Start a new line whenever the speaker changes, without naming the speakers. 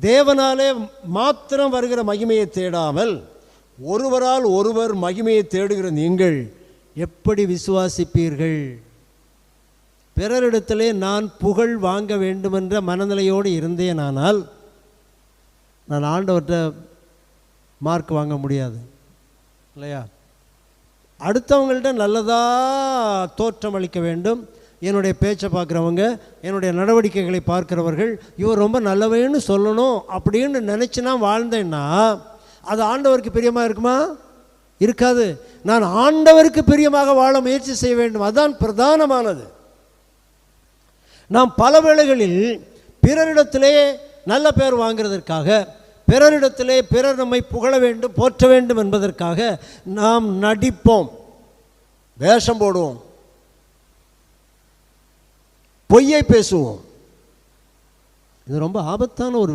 தேவனாலே மாத்திரம் வருகிற மகிமையை தேடாமல் ஒருவரால் ஒருவர் மகிமையை தேடுகிற நீங்கள் எப்படி விசுவாசிப்பீர்கள்? பிறரிடத்திலே நான் புகழ் வாங்க வேண்டுமென்ற மனநிலையோடு இருந்தேனானால் நான் ஆண்டவர்கிட்ட மார்க் வாங்க முடியாது. இல்லையா? அடுத்தவங்கள்ட்ட நல்லதாக தோற்றம் அளிக்க வேண்டும். என்னுடைய பேச்சை பார்க்குறவங்க என்னுடைய நடவடிக்கைகளை பார்க்கிறவர்கள் இவர் ரொம்ப நல்லவன்னு சொல்லணும் அப்படின்னு நினச்சி நான் வாழ்ந்தேன்னா அது ஆண்டவருக்கு பிரியமாக இருக்குமா? இருக்காது. நான் ஆண்டவருக்கு பிரியமாக வாழ முயற்சி செய்ய வேண்டும். அதுதான் பிரதானமானது. நாம் பல வேளைகளில் பிறரிடத்திலே நல்ல பேர் வாங்கிறதற்காக பிறரிடத்திலே பிறர் நம்மை புகழ வேண்டும் போற்ற வேண்டும் என்பதற்காக நாம் நடிப்போம். வேஷம் போடுவோம். பொய்யை பேசுவோம். இது ரொம்ப ஆபத்தான ஒரு